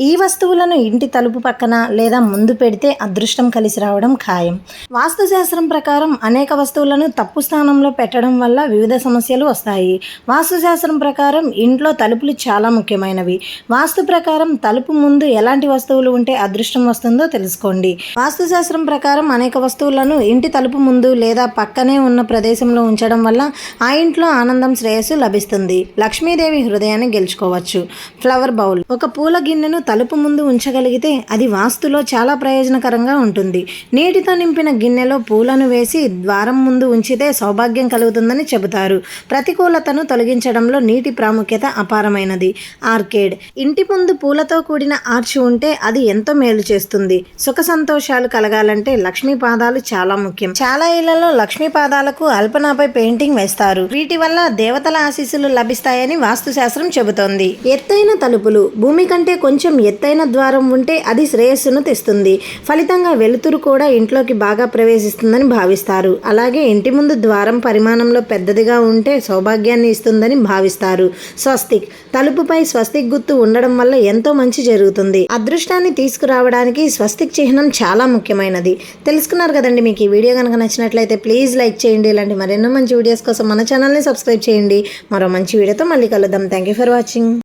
ఈ వస్తువులను ఇంటి తలుపు పక్కన లేదా ముందు పెడితే అదృష్టం కలిసి రావడం ఖాయం. వాస్తుశాస్త్రం ప్రకారం అనేక వస్తువులను తప్పు స్థానంలో పెట్టడం వల్ల వివిధ సమస్యలు వస్తాయి. వాస్తుశాస్త్రం ప్రకారం ఇంట్లో తలుపులు చాలా ముఖ్యమైనవి. వాస్తు ప్రకారం తలుపు ముందు ఎలాంటి వస్తువులు ఉంటే అదృష్టం వస్తుందో తెలుసుకోండి. వాస్తుశాస్త్రం ప్రకారం అనేక వస్తువులను ఇంటి తలుపు ముందు లేదా పక్కనే ఉన్న ప్రదేశంలో ఉంచడం వల్ల ఆ ఇంట్లో ఆనందం శ్రేయస్సు లభిస్తుంది. లక్ష్మీదేవి హృదయాన్ని గెలుచుకోవచ్చు. Flower bowl. ఒక పూల గిన్నెను తలుపు ముందు ఉంచగలిగితే అది వాస్తులో చాలా ప్రయోజనకరంగా ఉంటుంది. నీటితో నింపిన గిన్నెలో పూలను వేసి ద్వారం ముందు ఉంచితే సౌభాగ్యం కలుగుతుందని చెబుతారు. ప్రతికూలతను తొలగించడంలో నీటి ప్రాముఖ్యత అపారమైనది. ఆర్కేడ్. ఇంటి ముందు పూలతో కూడిన ఆర్చ్ ఉంటే అది ఎంతో మేలు చేస్తుంది. సుఖ సంతోషాలు కలగాలంటే లక్ష్మీ పాదాలు చాలా ముఖ్యం. చాలా ఇళ్ళలో లక్ష్మీ పాదాలకు అల్పనాపై పెయింటింగ్ వేస్తారు. వీటి వల్ల దేవతల ఆశీస్సులు లభిస్తాయని వాస్తుశాస్త్రం చెబుతోంది. ఎత్తైన తలుపులు. భూమి కంటే కొంచెం ఎత్తైన ద్వారం ఉంటే అది శ్రేయస్సును తెస్తుంది. ఫలితంగా వెలుతురు కూడా ఇంట్లోకి బాగా ప్రవేశిస్తుందని భావిస్తారు. అలాగే ఇంటి ముందు ద్వారం పరిమాణంలో పెద్దదిగా ఉంటే సౌభాగ్యాన్ని ఇస్తుందని భావిస్తారు. స్వస్తిక్. తలుపుపై స్వస్తిక్ గుర్తు ఉండడం వల్ల ఎంతో మంచి జరుగుతుంది. అదృష్టాన్ని తీసుకురావడానికి స్వస్తిక్ చిహ్నం చాలా ముఖ్యమైనది. తెలుసుకున్నారు కదండి మీకు ఈ వీడియో కనుక నచ్చినట్లయితే ప్లీజ్ లైక్ చేయండి. ఇలాంటి మరెన్నో మంచి వీడియోస్ కోసం మన ఛానల్ని సబ్స్క్రైబ్ చేయండి. మరో మంచి వీడియోతో మళ్ళీ కలుద్దాం. Thank you for watching